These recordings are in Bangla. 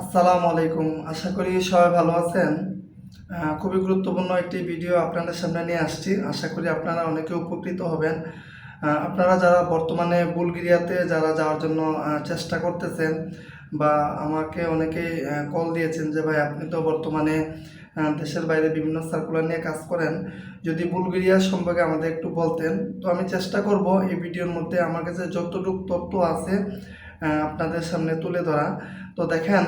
আসসালামু আলাইকুম। আশা করি সবাই ভালো আছেন। খুবই গুরুত্বপূর্ণ একটি ভিডিও আপনাদের সামনে নিয়ে আসছি। আশা করি আপনারা অনেকে উপকৃত হবেন। আপনারা যারা বর্তমানে বুলগেরিয়াতে যারা যাওয়ার জন্য চেষ্টা করতেছেন বা আমাকে অনেকেই কল দিয়েছেন যে, ভাই, আপনি তো বর্তমানে দেশের বাইরে বিভিন্ন সার্কুলার নিয়ে কাজ করেন। যদি বুলগেরিয়া সম্পর্কে আমাদের একটু বলতেন। তো আমি চেষ্টা করব এই ভিডিওর মধ্যে আমার কাছে যতটুকু তথ্য আছে আপনাদের সামনে তুলে ধরা। তো দেখেন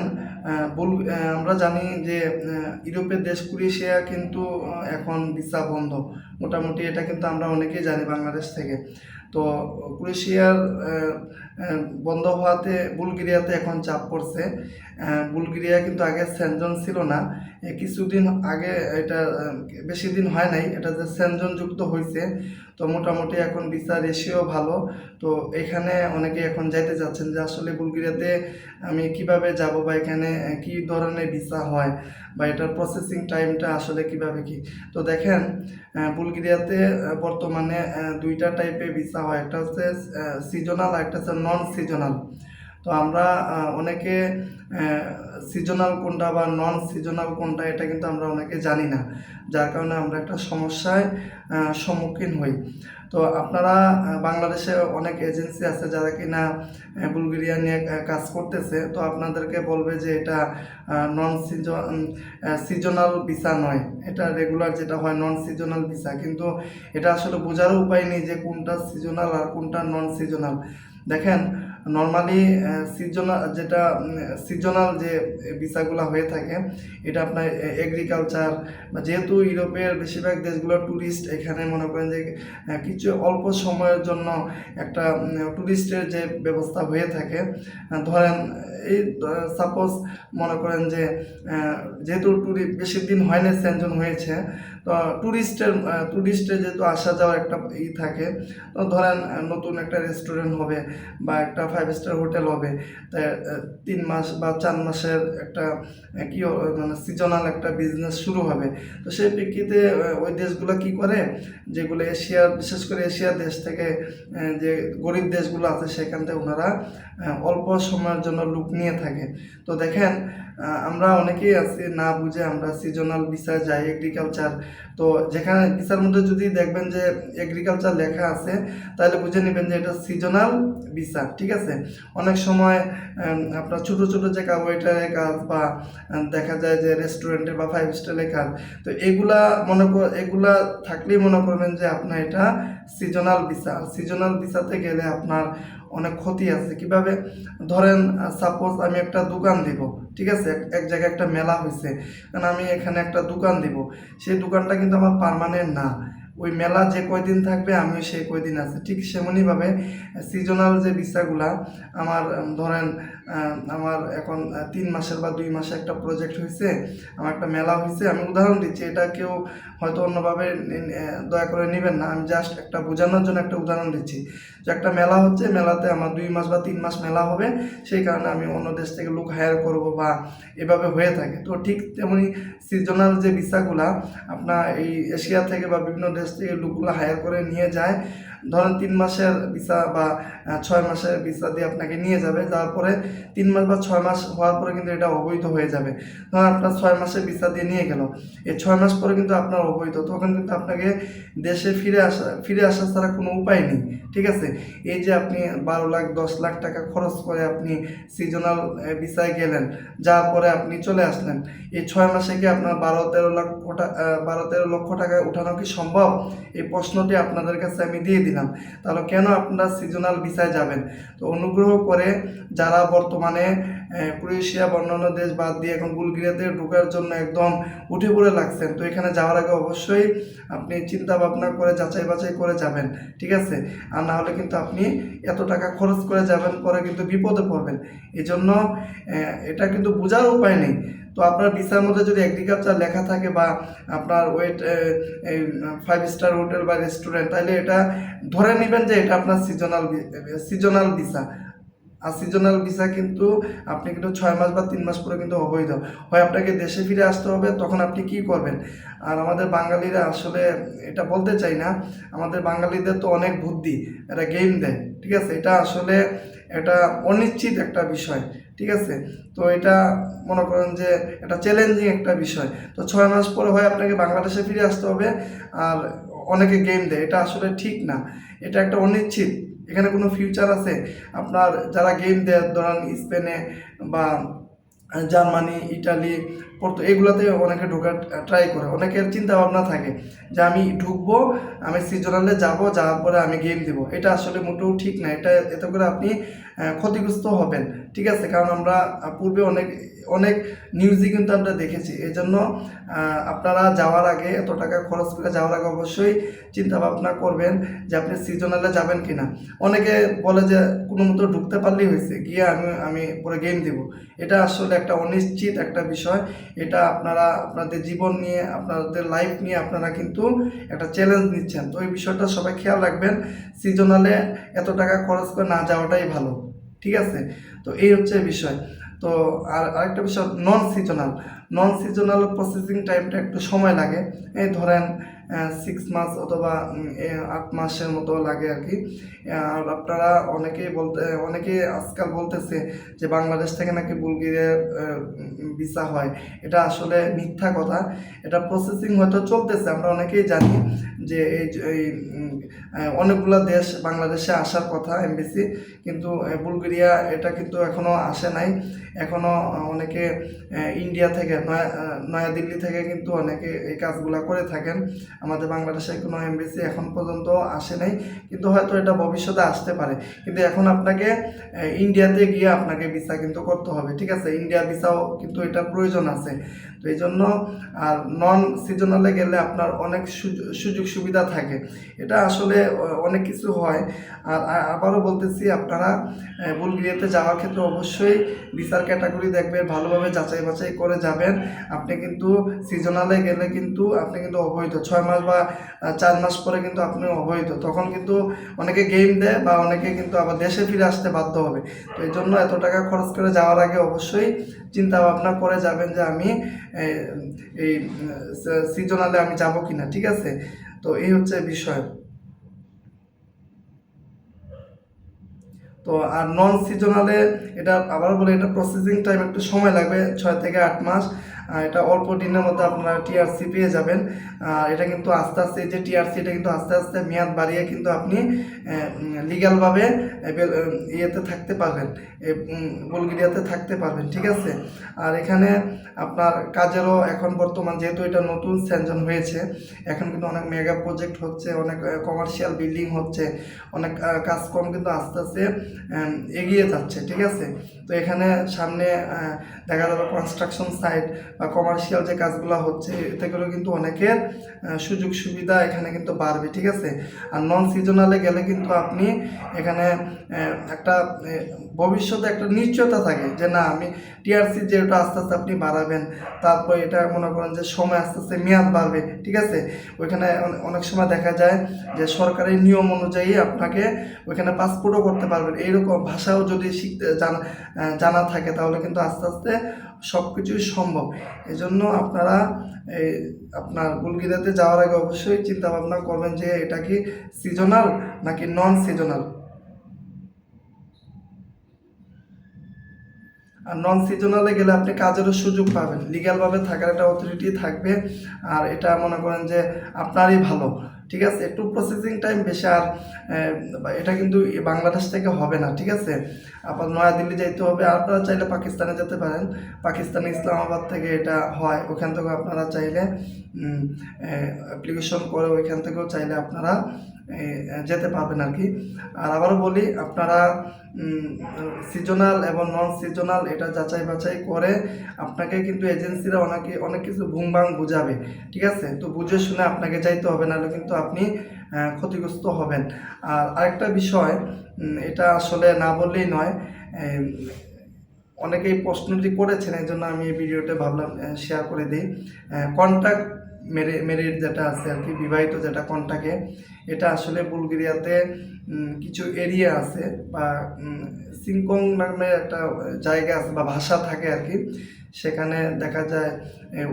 বুল- আমরা জানি যে ইউরোপের দেশ ক্রোয়েশিয়া কিন্তু এখন ভিসা বন্ধ। মোটামুটি এটা কিন্তু আমরা অনেকেই জানি বাংলাদেশ থেকে। তো, ক্রোয়েশিয়ার বন্ধ হওয়াতে বুলগেরিয়াতে এখন চাপ পড়ছে। বুলগেরিয়া কিন্তু আগে সেনজন ছিল না। কিছুদিন আগে এটা বেশি দিন হয় নাই, এটা যে সেনজন যুক্ত হয়েছে তো মোটামুটি এখন ভিসা রেশিও ভালো। তো এখানে অনেকে এখন যাইতে যাচ্ছেন যে আসলে বুলগেরিয়াতে আমি কীভাবে যাব বা এখানে কি ধরনের ভিসা হয় বা এটার প্রসেসিং টাইমটা আসলে কীভাবে কি? তো দেখেন বুলগেরিয়াতে বর্তমানে দুইটা টাইপের ভিসা হয়। একটা হচ্ছে সিজনাল আর একটা হচ্ছে নন সিজনাল তো আমরা অনেকে সিজনাল কোনটা বা নন সিজনাল কোনটা এটা কিন্তু আমরা অনেকে জানি না। যার কারণে আমরা একটা সমস্যায় সম্মুখীন হই। তো আপনারা বাংলাদেশে অনেক এজেন্সি আছে যারা কিনা বুলগেরিয়া নিয়ে কাজ করতেছে। তো আপনাদেরকে বলবে যে এটা নন সিজন সিজনাল ভিসা নয়। এটা রেগুলার যেটা হয় নন সিজনাল ভিসা কিন্তু এটা আসলে বোঝারও উপায় নেই যে কোনটা সিজনাল আর কোনটা নন সিজনাল দেখেন নর্মালি সিজনাল যেটা সিজনাল যে ভিসাগুলো হয়ে থাকে, এটা আপনার এগ্রিকালচার বা যেহেতু ইউরোপের বেশিরভাগ দেশগুলো ট্যুরিস্ট এখানে মনে করেন যে কিছু অল্প সময়ের জন্য একটা ট্যুরিস্টের যে ব্যবস্থা হয়ে থাকে ধরেন, এই সাপোজ মনে করেন যে যেহেতু ট্যুরি বেশি দিন হয়নি সেঞ্জন হয়েছে, তো ট্যুরিস্টের ট্যুরিস্টের যেহেতু আসা যাওয়ার একটা ই থাকে, তো ধরেন নতুন একটা রেস্টুরেন্ট হবে বা একটা ফাইভ স্টার হোটেল হবে। তিন মাস বা চার মাসের একটা কি মানে সিজনাল একটা বিজনেস শুরু হবে। তো সেই প্রেক্ষিতে ওই দেশগুলো কি করে? যেগুলো এশিয়ার বিশেষ করে এশিয়ার দেশ থেকে যে গরিব দেশগুলো আছে, সেখান থেকে ওনারা অল্প সময়ের জন্য লুক নিয়ে থাকে। তো দেখেন আমরা অনেকেই আছি, না বুঝে আমরা সিজনাল ভিসায় যাই এগ্রিকালচার তো যেখানে ভিসার মধ্যে যদি দেখবেন যে এগ্রিকালচার লেখা আছে, তাহলে বুঝে নেবেন যে এটা সিজনাল ভিসা ঠিক আছে? অনেক সময় আপনার ছোট ছোট যে কাজ ওয়েটারের কাজ বা দেখা যায় যে রেস্টুরেন্টে বা ফাইভ স্টারের কাজ, তো এগুলা মনে কর, এগুলা থাকলেই মনে করবেন যে আপনার এটা সিজনাল ভিসা সিজনাল ভিসাতে গেলে আপনার অনেক ক্ষতি আছে। কীভাবে? ধরেন সাপোজ আমি একটা দোকান দিব, ঠিক আছে? এক জায়গায় একটা মেলা হয়েছে কারণ আমি এখানে একটা দোকান দিব। সেই দোকানটা কিন্তু আমার পার্মানেন্ট না। ওই মেলা যে কয়দিন থাকবে, আমিও সেই কয়দিন আছি। ঠিক সেমনইভাবে সিজনাল যে ভিসাগুলা, আমার ধরেন আমার এখন তিন মাসের বা দুই মাসে একটা প্রজেক্ট হয়েছে আমার একটা মেলা হয়েছে আমি উদাহরণ দিচ্ছি, এটা কেউ হয়তো অন্যভাবে দয়া করে নেবেন না, আমি জাস্ট একটা বোঝানোর জন্য একটা উদাহরণ দিচ্ছি। যে একটা মেলা হচ্ছে, মেলাতে আমার দুই মাস বা তিন মাস মেলা হবে, সেই কারণে আমি অন্য দেশ থেকে লোক হায়ার করব বা এভাবে হয়ে থাকে। তো ঠিক তেমনি সিজনাল যে ভিসাগুলা, আপনার এই এশিয়া থেকে বা বিভিন্ন দেশ থেকে লোকগুলো হায়ার করে নিয়ে যায়। ধরেন তিন মাসের ভিসা বা ছয় মাসের ভিসা দিয়ে আপনাকে নিয়ে যাবে। তারপরে তিন মাস বা ছয় মাস হওয়ার পরে কিন্তু এটা অবৈধ হয়ে যাবে। ধরেন আপনার ছয় মাসের ভিসা দিয়ে নিয়ে গেল। এই ছয় মাস পরে কিন্তু আপনার অবৈধ। তখন কিন্তু আপনাকে দেশে ফিরে আসা ফিরে আসা ছাড়া কোনো উপায় নেই। ঠিক আছে? এই যে আপনি বারো লাখ, দশ লাখ টাকা খরচ করে আপনি সিজনাল ভিসায় গেলেন যার পরে আপনি চলে আসলেন। এই ছয় মাসে কি আপনার বারো, তেরো লাখ বারো, তেরো লক্ষ টাকা উঠানো কি সম্ভব? এই প্রশ্নটি আপনাদের কাছে আমি দিয়ে দিলাম। তাহলে কেন আপনারা সিজনাল ভিসায় যাবেন। তো অনুগ্রহ করে যারা বর্তমানে ক্রোয়েশিয়া বা অন্যান্য দেশ বাদ দিয়ে এখন বুলগেরিয়াতে ঢোকার জন্য একদম উঠে পড়ে লাগছেন তো এখানে যাওয়ার আগে অবশ্যই আপনি চিন্তা ভাবনা করে যাচাই বাছাই করে যাবেন ঠিক আছে? আর না হলে কিন্তু আপনি এত টাকা খরচ করে যাবেন পরে কিন্তু বিপদে পড়বেন। এই জন্য আহ, এটা কিন্তু বোঝার উপায় নেই। তো আপনার ভিসার মধ্যে যদি এগ্রিকালচার লেখা থাকে বা আপনার ওয়েট ফাইভ স্টার হোটেল বা রেস্টুরেন্ট তাহলে এটা ধরে নেবেন যে এটা আপনার সিজনাল সিজনাল ভিসা আর সিজনাল ভিসা কিন্তু আপনি কিন্তু ছয় মাস বা তিন মাস পরে কিন্তু অবৈধ। হয় আপনাকে দেশে ফিরে আসতে হবে, তখন আপনি কি করবেন? আর আমাদের বাঙালিরা আসলে এটা বলতে চাই না। আমাদের বাঙালিদের তো অনেক বুদ্ধি এটা গেম দেয়, ঠিক আছে? এটা আসলে এটা অনিশ্চিত একটা বিষয়। ঠিক আছে? তো এটা মনে করেন যে এটা চ্যালেঞ্জিং একটা বিষয়। তো ছয় মাস পরে হয় আপনাকে বাংলাদেশে ফিরে আসতে হবে আর অনেকে গেম দেয়। এটা আসলে ঠিক না। এটা একটা অনিশ্চিত। এখানে কোনো ফিউচার আছে? আপনার যারা গেম দেয়, ধরেন স্পেনে বা জার্মানি, ইটালি পর্তো এগুলোতে অনেকে ঢোকার ট্রাই করে। অনেকের চিন্তা ভাবনা থাকে যে আমি ঢুকবো, আমি সিজনালে যাব, যাওয়ার পরে আমি গেম দিব। এটা আসলে মোটেও ঠিক না। এটা এতে করে আপনি ক্ষতিগ্রস্ত হবেন। ঠিক আছে? কারণ আমরা পূর্বে অনেক অনেক নিউজই কিন্তু আমরা দেখেছি। এই জন্য আপনারা যাওয়ার আগে এত টাকা খরচ করে যাওয়ার আগে অবশ্যই চিন্তা ভাবনা করবেন যে আপনি সিজনালে যাবেন কিনা। অনেকে বলে যে কোনো মতো ঢুকতে পারলেই হয়েছে। গিয়ে আমি আমি পরে গেম দিব। এটা আসলে একটা অনিশ্চিত একটা বিষয়। এটা আপনারা আপনাদের জীবন নিয়ে, আপনাদের লাইফ নিয়ে আপনারা কিন্তু একটা চ্যালেঞ্জ নিচ্ছেন। তো এই বিষয়টা সবাই খেয়াল রাখবেন সিজনালে এত টাকা খরচ করে না যাওয়াটাই ভালো, ঠিক আছে? তো এই হচ্ছে বিষয়। তো আর আরেকটা বিষয় non seasonal non seasonal processing টাইমটা একটু সময় লাগে। এই ধরেন সিক্স মাস অথবা আট মাসের মতো লাগে আর কি আর আপনারা অনেকেই বলতে অনেকে আজকাল বলতেছে যে বাংলাদেশ থেকে নাকি বুলগেরিয়ার ভিসা হয়। এটা আসলে মিথ্যা কথা। এটা প্রসেসিং হয়তো চলতেছে আমরা অনেকেই জানি যে এই অনেকগুলা দেশ বাংলাদেশে আসার কথা এমবিসি কিন্তু বুলগেরিয়া এটা কিন্তু এখনও আসে নাই। এখনও আহ, অনেকে ইন্ডিয়া থেকে নয়া নয়াদিল্লি থেকে কিন্তু অনেকে এই কাজগুলা করে থাকেন। আমাদের বাংলাদেশে কোনো এমবিসি এখন পর্যন্ত আসে নাই, কিন্তু হয়তো এটা ভবিষ্যতে আসতে পারে। কিন্তু এখন আপনাকে ইন্ডিয়াতে গিয়ে আপনাকে ভিসা কিন্তু করতে হবে, ঠিক আছে? ইন্ডিয়া ভিসাও কিন্তু এটার প্রয়োজন আছে। তো এই জন্য, আর নন সিজনালে গেলে আপনার অনেক সুযোগ- সুবিধা থাকে। এটা আসলে অনেক কিছু হয়। আর আবারও বলতেছি, আপনারা বুলগেরিয়াতে যাওয়ার ক্ষেত্রে অবশ্যই ভিসার ক্যাটাগরি দেখবেন, ভালোভাবে যাচাই বাছাই করে যাবেন। আপনি কিন্তু সিজনালে গেলে কিন্তু, আপনি কিন্তু অবৈধ। ছয় মাস বা চার মাস পরে কিন্তু আপনি অবৈধ তখন কিন্তু অনেকে গেম দেয় বা অনেকে কিন্তু আবার দেশে ফিরে আসতে বাধ্য হবে। তো এই জন্য এত টাকা খরচ করে যাওয়ার আগে অবশ্যই চিন্তা ভাবনা করে যাবেন যে আমি এই সিজনালে আমি যাব কিনা, ঠিক আছে? তো এই হচ্ছে বিষয়। তো আর নন সিজনালে এটা আবার বলে, এটা প্রসেসিং টাইম একটু সময় লাগবে, ছয় থেকে আট মাস। এটা অল্প দিনের মধ্যে আপনারা টিআরসি পেয়ে যাবেন। এটা কিন্তু আস্তে আস্তে যে টিআরসি এটা কিন্তু আস্তে আস্তে মেয়াদ বাড়িয়ে কিন্তু আপনি লিগ্যালভাবে ইয়েতে থাকতে পারবেন। বুলগেরিয়াতে থাকতে পারবেন, ঠিক আছে? আর এখানে আপনার কাজেরও এখন বর্তমান যেহেতু এটা নতুন স্যাংশন হয়েছে, এখন কিন্তু অনেক মেগা প্রজেক্ট হচ্ছে, অনেক কমার্শিয়াল বিল্ডিং হচ্ছে, অনেক কাজকর্ম কিন্তু আস্তে আস্তে এগিয়ে যাচ্ছে, ঠিক আছে? তো এখানে সামনে দেখা যাবে কনস্ট্রাকশন সাইট কমার্শিয়াল যে কাজগুলো হচ্ছে এতে করে কিন্তু অনেকের সুযোগ সুবিধা এখানে কিন্তু বাড়বে, ঠিক আছে? আর নন সিজনালে গেলে কিন্তু আপনি এখানে একটা ভবিষ্যতে একটা নিশ্চয়তা থাকে যে না, আমি টিআরসি যেটা আস্তে আস্তে আপনি বাড়াবেন, তারপর এটা মনে করেন যে সময় আস্তে আস্তে মেয়াদ বাড়বে, ঠিক আছে? ওইখানে অনেক সময় দেখা যায় যে সরকারি নিয়ম অনুযায়ী আপনাকে ওইখানে পাসপোর্টও করতে পারবেন। এইরকম ভাষাও যদি শিখতে জানা জানা থাকে, তাহলে কিন্তু আস্তে আস্তে সব কিছুই সম্ভব। এই জন্য আপনারা এই আপনার গুলগিদাতে যাওয়ার আগে অবশ্যই চিন্তা ভাবনা করবেন যে এটা কি সিজনাল নাকি নন সিজনাল আর নন সিজনালে গেলে আপনি কাজেরও সুযোগ পাবেন। লিগ্যালভাবে থাকার একটা অথরিটি থাকবে। আর এটা মনে করেন যে আপনারই ভালো। ঠিক আছে? একটু প্রসেসিং টাইম বেশি আর এটা কিন্তু বাংলাদেশ থেকে হবে না, ঠিক আছে? আবার নয়াদিল্লি যাইতে হবে। আপনারা চাইলে পাকিস্তানে যেতে পারেন। পাকিস্তানে ইসলামাবাদ থেকে এটা হয়। ওখান থেকেও আপনারা চাইলে অ্যাপ্লিকেশন করে ওইখান থেকেও চাইলে আপনারা যেতে পারবেন আর কি আর আবারও বলি, আপনারা সিজনাল এবং নন সিজনাল এটা যাচাই বাছাই করে আপনাকে কিন্তু এজেন্সিরা অনেকে, অনেক কিছু ভুংবাং বুঝাবে, ঠিক আছে? তো বুঝে শুনে আপনাকে যাইতে হবে, নাহলে কিন্তু আপনি ক্ষতিগ্রস্ত হবেন। আর আরেকটা বিষয় এটা আসলে না বললেই নয় অনেকেই প্রশ্নটি করেছেন এই জন্য আমি এই ভিডিওটা ভাবলাম শেয়ার করে দিই। কন্ট্যাক্ট মেরে মেরিট যেটা আছে আর কি, বিবাহিত যেটা কন্ট্যাক্টে এটা আসলে বুলগেরিয়াতে কিছু এরিয়া আছে বা সিংকং নামে একটা জায়গা আছে বা ভাষা থাকে আর কি, সেখানে দেখা যায়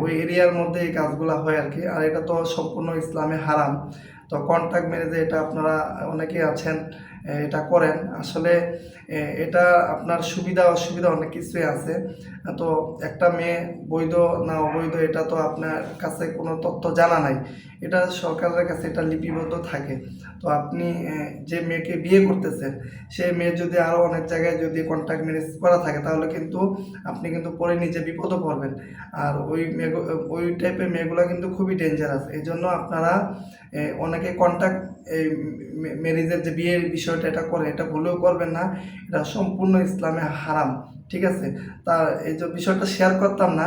ওই এরিয়ার মধ্যে এই কাজগুলো হয় আর কি, আর এটা তো সম্পূর্ণ ইসলামে হারাম। তো কন্ট্যাক্ট ম্যারেজে এটা আপনারা অনেকেই আছেন এটা করেন। আসলে এটা আপনার সুবিধা, অসুবিধা অনেক কিছুই আছে। তো একটা মেয়ে বৈধ, না অবৈধ, এটা তো আপনার কাছে কোনো তথ্য জানা নাই। এটা সরকারের কাছে এটা লিপিবদ্ধ থাকে। তো আপনি যে মেয়েকে বিয়ে করতেছেন সেই মেয়ে যদি আরও অনেক জায়গায় যদি কন্ট্যাক্ট ম্যারেজ করা থাকে, তাহলে কিন্তু আপনি কিন্তু পরে নিজে বিপদে পড়বেন। আর ওই মেয়ে, ওই টাইপের মেয়েগুলো কিন্তু খুবই ডেঞ্জারাস এই জন্য আপনারা অনেকে কন্ট্যাক্ট এই ম্যারেজের যে বিয়ের বিষয়টা এটা করে, এটা ভুলেও করবেন না। এটা সম্পূর্ণ ইসলামে হারাম। ঠিক আছে? তা এই যে বিষয়টা শেয়ার করতাম না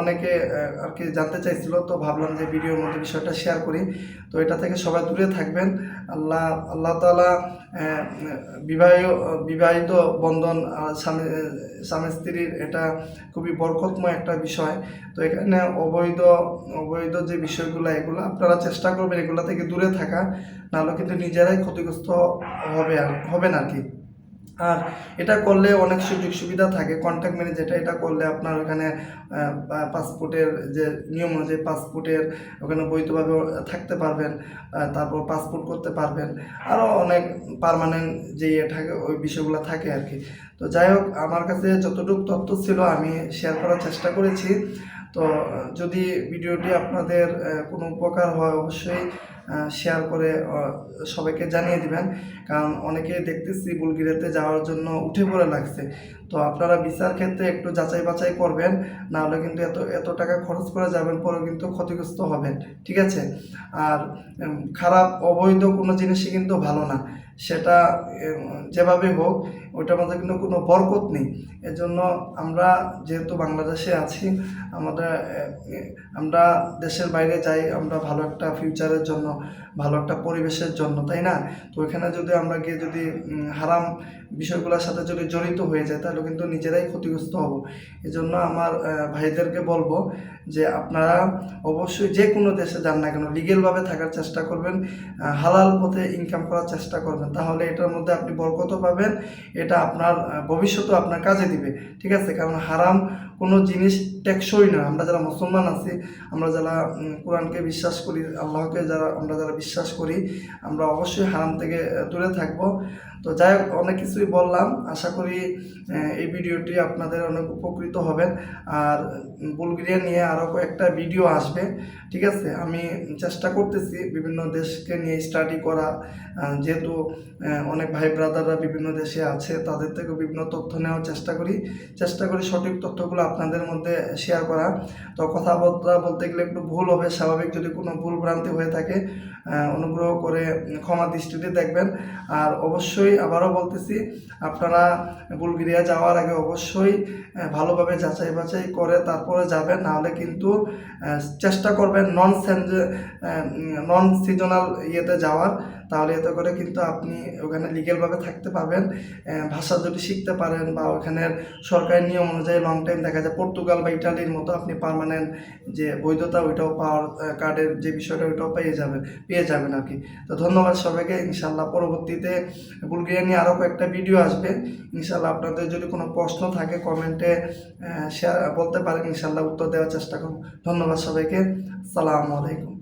অনেকে আর কি জানতে চাইছিল, তো ভাবলাম যে ভিডিওর মধ্যে বিষয়টা শেয়ার করি। তো এটা থেকে সবাই দূরে থাকবেন। আল্লাহ আল্লাহ তালা বিবাহ, বিবাহিত বন্ধন স্বামী স্বামী স্ত্রীর এটা খুবই বরকতময় একটা বিষয়। তো এখানে অবৈধ অবৈধ যে বিষয়গুলো, এগুলো আপনারা চেষ্টা করবেন এগুলো থেকে দূরে থাকা। নাহলে কিন্তু নিজেরাই ক্ষতিগ্রস্ত হবে আর হবেন আর কি। আর এটা করলে অনেক সুযোগ সুবিধা থাকে। কন্ট্যাক্ট ম্যানেজ যেটা এটা করলে আপনার ওখানে পাসপোর্টের যে নিয়ম অনুযায়ী পাসপোর্টের ওখানে বৈধভাবে থাকতে পারবেন তারপর পাসপোর্ট করতে পারবেন। আরও অনেক পার্মানেন্ট যে ইয়ে থাকে, ওই বিষয়গুলো থাকে আর কি। তো যাই হোক, আমার কাছে যতটুকু তথ্য ছিল আমি শেয়ার করার চেষ্টা করেছি। তো যদি ভিডিওটি আপনাদের কোনো উপকার হয়, অবশ্যই শেয়ার করে সবাইকে জানিয়ে দিবেন। কারণ অনেকে দেখতেছি বুলগিরিয়াতে যাওয়ার জন্য উঠে পড়ে লাগছে। তো আপনারা বিচার ক্ষেত্রে একটু যাচাই বাছাই করবেন, না হলে কিন্তু এত এত টাকা খরচ করে যাবেন পরেও কিন্তু ক্ষতিগ্রস্ত হবেন। ঠিক আছে? আর খারাপ, অবৈধ কোনো জিনিসই কিন্তু ভালো না। সেটা যেভাবে হোক ওইটার মধ্যে কিন্তু কোনো বরকত নেই। এজন্য আমরা যেহেতু বাংলাদেশে আছি, আমাদের আমরা দেশের বাইরে যাই, আমরা ভালো একটা ফিউচারের জন্য, ভালো একটা পরিবেশের জন্য, তাই না? তো ওইখানে যদি আমরা গিয়ে যদি হারাম বিষয়গুলোর সাথে যদি জড়িত হয়ে যায় তাহলে কিন্তু নিজেরাই ক্ষতিগ্রস্ত হব। এজন্য আমার ভাইদেরকে বলব যে আপনারা অবশ্যই যে কোনো দেশে যান না কেন লিগেলভাবে থাকার চেষ্টা করবেন হালাল পথে ইনকাম করার চেষ্টা করবেন। তাহলে এটার মধ্যে আপনি বরকতও পাবেন এটা আপনার ভবিষ্যতে আপনার কাজে দিবে। ঠিক আছে? কারণ হারাম কোনো জিনিস টেকসই না। আমরা যারা মুসলমান আছি, আমরা যারা কোরআনকে বিশ্বাস করি, আল্লাহকে যারা, আমরা যারা বিশ্বাস করি, আমরা অবশ্যই হারাম থেকে দূরে থাকব। তো যাই হোক, অনেক কিছুই বললাম। আশা করি এই ভিডিওটি আপনাদের অনেক উপকৃত হবেন। আর বুলগেরিয়া নিয়ে আরও কয়েকটা ভিডিও আসবে। ঠিক আছে? আমি চেষ্টা করতেছি বিভিন্ন দেশকে নিয়ে স্টাডি করা। যেহেতু অনেক ভাই ব্রাদাররা বিভিন্ন দেশে আছে, তাদের থেকে বিভিন্ন তথ্য নেওয়ার চেষ্টা করি। চেষ্টা করি সঠিক তথ্যগুলো আপনাদের মধ্যে শেয়ার করা। তো কথাবার্তা বলতে গেলে একটু ভুল হবে, স্বাভাবিক যদি কোনো ভুল ভ্রান্তি হয়ে থাকে অনুগ্রহ করে ক্ষমা দৃষ্টিতে দেখবেন। আর অবশ্যই আবারও বলতেছি, আপনারা বুলগেরিয়া যাওয়ার আগে অবশ্যই ভালোভাবে যাচাই বাছাই করে তারপরে যাবেন। নাহলে কিন্তু চেষ্টা করবেন নন নন সিজনাল ইয়েতে যাওয়ার। তাহলে এতে করে কিন্তু আপনি ওখানে লিগেলভাবে থাকতে পারবেন ভাষা যদি শিখতে পারেন বা ওখানের সরকারি নিয়ম অনুযায়ী লং টাইম দেখা যায়, পর্তুগাল বা ইটালির মতো আপনি পার্মানেন্ট যে বৈধতা ওইটাও পাওয়ার কার্ডের যে বিষয়টা ওইটাও পেয়ে যাবেন। পেয়ে যাবেন আর কি। তো ধন্যবাদ সবাইকে ইনশাল্লাহ পরবর্তীতে বুলগেরিয়া নিয়ে আরও কয়েকটা ভিডিও আসবে। ইনশাল্লাহ আপনাদের যদি কোনো প্রশ্ন থাকে কমেন্টে শেয়ার বলতে পারেন ইনশাল্লাহ উত্তর দেওয়ার চেষ্টা করুন ধন্যবাদ সবাইকে সালাম আলাইকুম।